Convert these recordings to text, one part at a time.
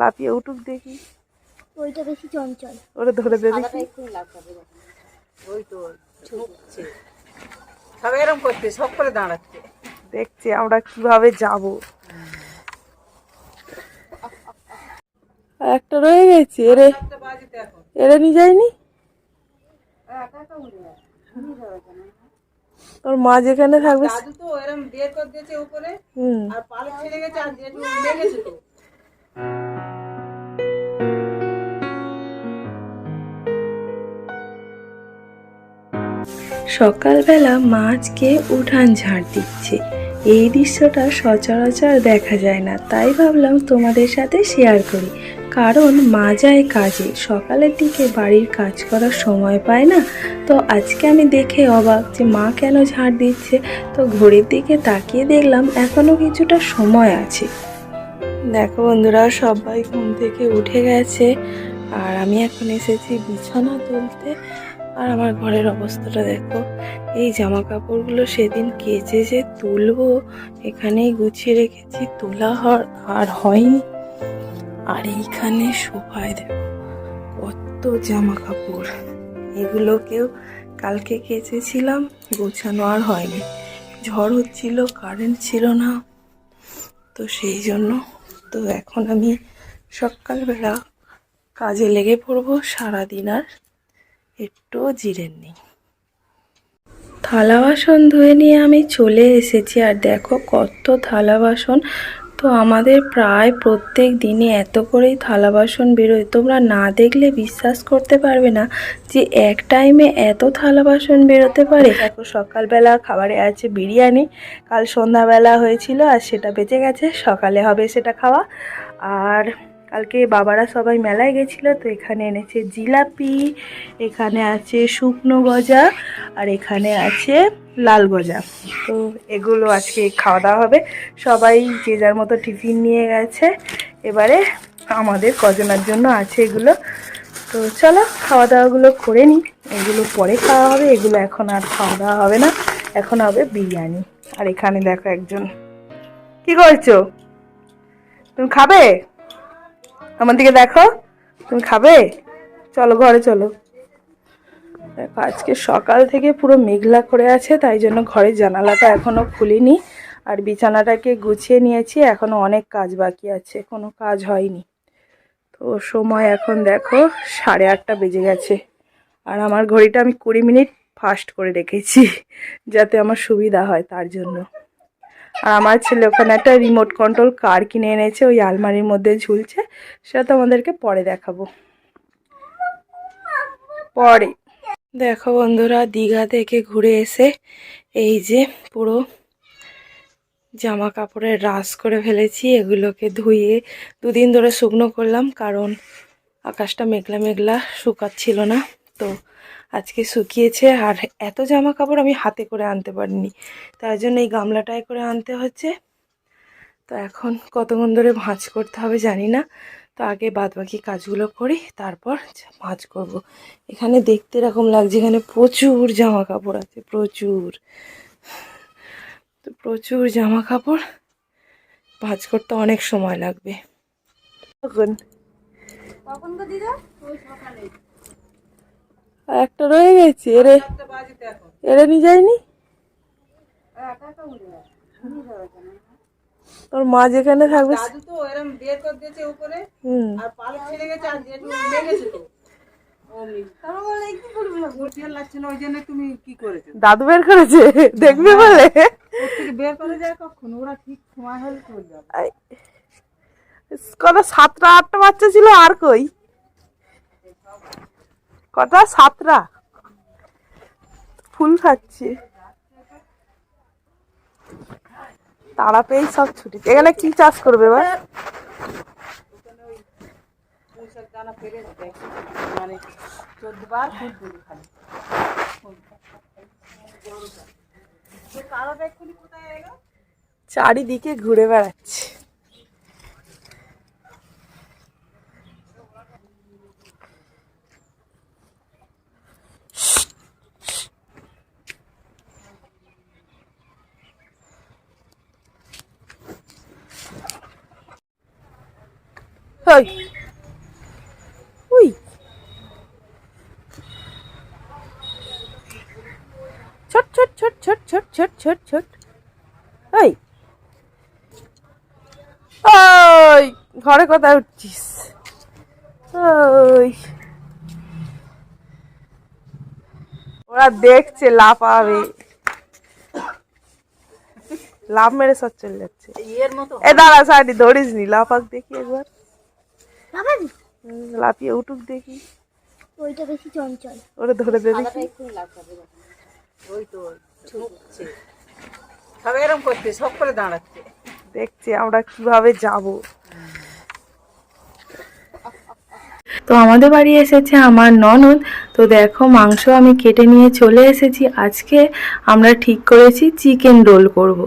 লাফিয়ে উঠুক দেখি। ওইটা বেশি চঞ্চল। ওরে ধরে ওই তো ঝুঁকছে সব এরকম করছে সব করে দাঁড়াচ্ছে। দেখছি আমরা কীভাবে যাব। একটা রয়ে গেছে এরে। এরে নিয়ে যায়নি? তোর মা যেখানে থাকবে দাদু তো এরকম বের করে দিয়েছে উপরে। হুম। আর পালক ছেড়ে গেছে আর যেটু লেগেছে তো। সকালবেলা মাছকে উঠান ঝাড় দিচ্ছে। এই দৃশ্যটা সচরাচর দেখা যায় না, তাই ভাবলাম তোমাদের সাথে শেয়ার করি। কারণ মা যায় কাজে, সকালের দিকে বাড়ির কাজ করার সময় পায় না। তো আজকে আমি দেখে অবাক যে মা কেন ঝাড় দিচ্ছে। তো ঘড়ির দিকে তাকিয়ে দেখলাম এখনও কিছুটা সময় আছে। দেখো বন্ধুরা, সবাই ঘুম থেকে উঠে গেছে আর আমি এখন এসেছি বিছানা তুলতে। আর আমার ঘরের অবস্থাটা দেখো, এই জামা কাপড়গুলো সেদিন কেচে যে তুলবো, এখানেই গুছিয়ে রেখেছি, তোলা আর হয়নি। আর এইখানে সোফায় দেখো, কত জামা কাপড় এগুলোকেও কালকে কেচেছিলাম, গোছানো আর হয়নি। ঝড় হচ্ছিল, কারেন্ট ছিল না, তো সেই জন্য তো এখন আমি সকালবেলা কাজে লেগে পড়ব, সারাদিন আর একটু জিরেন নেই। থালা বাসন ধুয়ে নিয়ে আমি চলে এসেছি আর দেখো কত থালা বাসন তো আমাদের প্রায় প্রত্যেক দিনে এত করেই থালা বাসন বেরোয়। তোমরা না দেখলে বিশ্বাস করতে পারবে না যে এক টাইমে এত থালা বাসন বেরোতে পারে। দেখো সকালবেলা খাবারে আছে বিরিয়ানি, কাল সন্ধ্যাবেলা হয়েছিল আর সেটা বেঁচে গেছে, সকালে হবে সেটা খাওয়া। আর কালকে বাবারা সবাই মেলায় গেছিল, তো এখানে এনেছে জিলাপি, এখানে আছে শুকনো গজা, আর এখানে আছে লাল গজা। তো এগুলো আজকে খাওয়া দাওয়া হবে। সবাই যে যার মতো টিফিন নিয়ে গেছে, এবারে আমাদের কজনার জন্য আছে এগুলো। তো চলো, খাওয়া দাওয়াগুলো করে নিই। এগুলো পরে খাওয়া হবে, এগুলো এখন আর খাওয়া দাওয়া হবে না। এখন হবে বিরিয়ানি। আর এখানে দেখো একজন। কি করছ? তুমি খাবে? আমার দিকে দেখো, তুমি খাবে? চলো, ঘরে চলো। দেখো, আজকে সকাল থেকে পুরো মেঘলা করে আছে, তাই জন্য ঘরের জানালাটা এখনও খুলিনি। আর বিছানাটাকে গুছিয়ে নিয়েছি, এখনও অনেক কাজ বাকি আছে, কোনো কাজ হয়নি। তো সময় এখন দেখো, সাড়ে আটটা বেজে গেছে। আর আমার ঘড়িটা আমি কুড়ি মিনিট ফাস্ট করে রেখেছি, যাতে আমার সুবিধা হয় তার জন্য। আর আমার ছেলে ওখানে একটা রিমোট কন্ট্রোল কার কিনে এনেছে, ওই আলমারির মধ্যে ঝুলছে। সেটা তোমাদেরকে পরে দেখাবো। পরে। দেখো বন্ধুরা, দীঘা থেকে ঘুরে এসে এই যে পুরো জামা কাপড়ের রাস করে ফেলেছি, এগুলোকে ধুয়ে দুদিন ধরে শুকনো করলাম, কারণ আকাশটা মেঘলা মেঘলা শুকাচ্ছিল না। তো আজকে শুকিয়েছে আর এত জামা কাপড় আমি হাতে করে আনতে পারিনি। তার জন্য এই গামলাটায় করে আনতে হচ্ছে। তো এখন কতক্ষণ ধরে ভাঁজ করতে হবে জানি না। তো আগে বাদ বাকি কাজগুলো করি, তারপর ভাঁজ করব। এখানে দেখতে এরকম লাগছে এখানে প্রচুর জামা কাপড় আছে, প্রচুর। তো প্রচুর জামা কাপড় ভাঁজ করতে অনেক সময় লাগবে। কখন? গো দিদা? ওই সকালে আর একটা রয়ে গেছে এরে এরে নিয়ে যায়নি? তোর মা যেখানে থাকবে দাদু তো এরকম বের করে দিয়েছে উপরে আর পালক ছেড়ে গেছে আর যেটু লেগেছে তারপর বলে কি করবে? লাগছে না ওই জন্য তুমি কি করেছ? দাদু বের করেছে দেখবে বলে। বের করে যায় কখন? ওরা ঠিক সময় হলে কত সাতটা আটটা বাচ্চা ছিল আর কই? কটা সাতটা। ফুল খাচ্ছে। তারা পেয়েই সব ছুটি। এখানে কি চাষ করবে এবার? চারিদিকে ঘুরে পেরে দেয় মানে চোদ্দ বার ফুল তুলি খালি কারোটা এক্ষুনি কোথায় এলো চারিদিকে ঘুরে বেড়াচ্ছে ওই উই ছোট ছোট ছোট ছোট ছোট ছোট ছোট ছোট। এই। ওই ঘরে কোথায় উঠছিস? ওই। ওরা দেখছে লাফাবে। লাভ মেরে সব চলে যাচ্ছে। এ দাঁড়া সাইডে ধরিস নি লাফাক দেখি একবার। লাফিয়ে উঠুক দেখি। ওইটা বেশি চঞ্চল। ওরা ধরে দে দেখি। একটু লাগাবে ওই তো ঝুঁকছে সব এরকম করছে সব করে দাঁড়াচ্ছে। দেখছি আমরা কীভাবে যাব। তো আমাদের বাড়ি এসেছে আমার ননদ। তো দেখো মাংস আমি কেটে নিয়ে চলে এসেছি। আজকে আমরা ঠিক করেছি চিকেন রোল করব।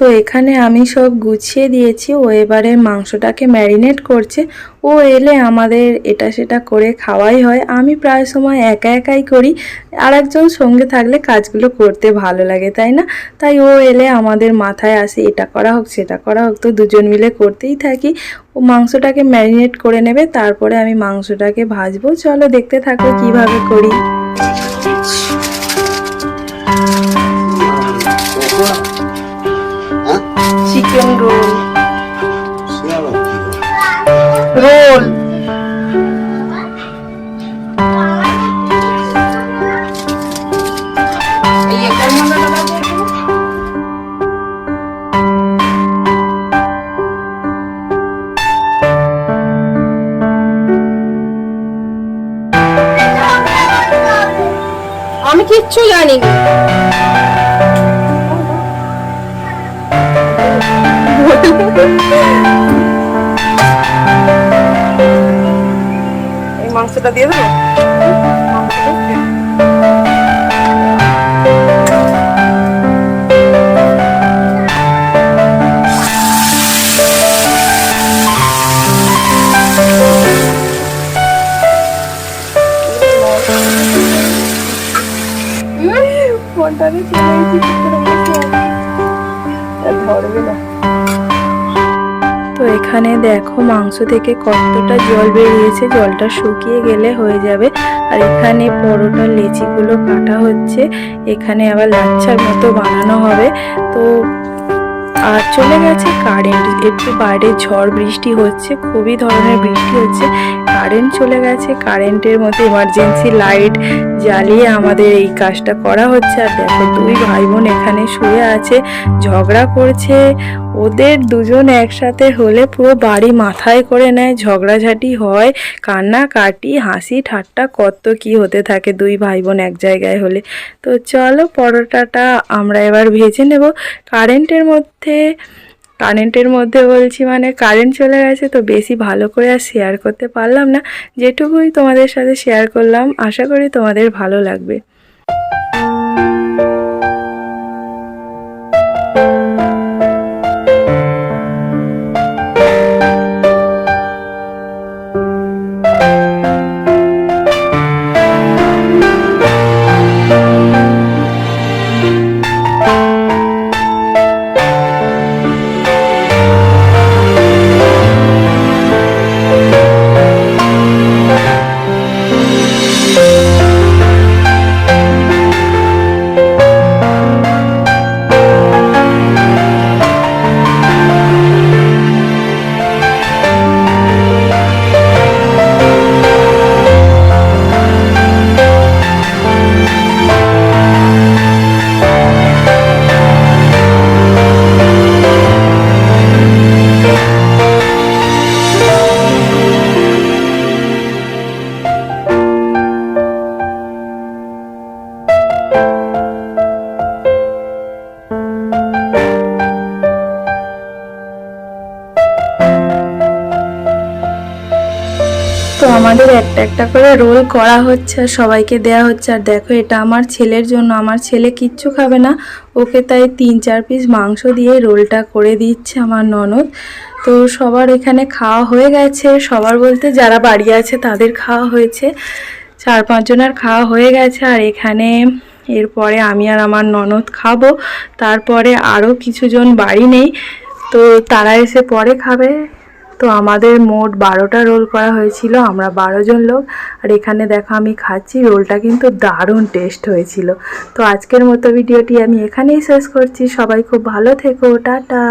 তো এখানে আমি সব গুছিয়ে দিয়েছি ও এবারে মাংসটাকে ম্যারিনেট করছে ও এলে আমাদের এটা সেটা করে খাওয়াই হয় আমি প্রায় সময় একা একাই করি আর একজন সঙ্গে থাকলে কাজগুলো করতে ভালো লাগে তাই না তাই ও এলে আমাদের মাথায় আসে এটা করা হোক সেটা করা হোক তো দুজন মিলে করতেই থাকি ও মাংসটাকে ম্যারিনেট করে নেবে তারপরে আমি মাংসটাকে ভাজবো চলো দেখতে থাকো কীভাবে করি গোল আমি কিচ্ছু জানি না। মাংসটা দিয়ে দেবো? ফোনটা ধরবে না। তো এখানে দেখো মাংস থেকে কতটা জল বেরিয়েছে, জলটা শুকিয়ে গেলে হয়ে যাবে। আর এখানে পরোটা লেচিগুলো কাটা হচ্ছে, এখানে আবার লাচ্ছার মতো বানানো হবে। তো, আর চলে গেছে কারেন্ট একটু বাইরে ঝড় বৃষ্টি হচ্ছে, খুবই ধরনের বৃষ্টি হচ্ছে। কারেন্ট চলে গেছে কারেন্টের মধ্যে এমার্জেন্সি লাইট জ্বালিয়ে আমাদের এই কাজটা করা হচ্ছে। আর দেখো দুই ভাই বোন এখানে শুয়ে আছে, ঝগড়া করছে। ওদের দুজন একসাথে হলে পুরো বাড়ি মাথায় করে নেয়, ঝগড়াঝাটি হয়, কান্নাকাটি, হাসি ঠাট্টা, কত কি হতে থাকে দুই ভাই বোন এক জায়গায় হলে। তো চলো পরোটাটা আমরা এবার ভেজে নেব। কারেন্টের মধ্যে কারেন্টের মধ্যে বলছি মানে কারেন্ট চলে গেছে তো বেশি ভালো করে আর শেয়ার করতে পারলাম না। যেটুকুই তোমাদের সাথে শেয়ার করলাম, আশা করি তোমাদের ভালো লাগবে। একটা করে রোল করা হচ্ছে আর সবাইকে দেয়া হচ্ছে। আর দেখো, এটা আমার ছেলের জন্য। আমার ছেলে কিচ্ছু খাবে না। ওকে তাই তিন চার পিস মাংস দিয়ে রোলটা করে দিচ্ছে আমার ননদ। তো সবার এখানে খাওয়া হয়ে গেছে। সবার বলতে যারা বাড়ি আছে তাদের খাওয়া হয়েছে। চার পাঁচজনের খাওয়া হয়ে গেছে। আর এখানে এরপরে আমি আর আমার ননদ খাব। তারপরে আরও কিছুজন বাড়ি নেই। তো তারা এসে পরে খাবে। তো আমাদের মোট বারোটা রোল করা হয়েছিল, আমরা বারো জন লোক। আর এখানে দেখো আমি খাচ্ছি, রোলটা কিন্তু দারুণ টেস্ট হয়েছিল। তো আজকের মতো ভিডিওটি আমি এখানেই শেষ করছি, সবাই খুব ভালো থেকো, টাটা।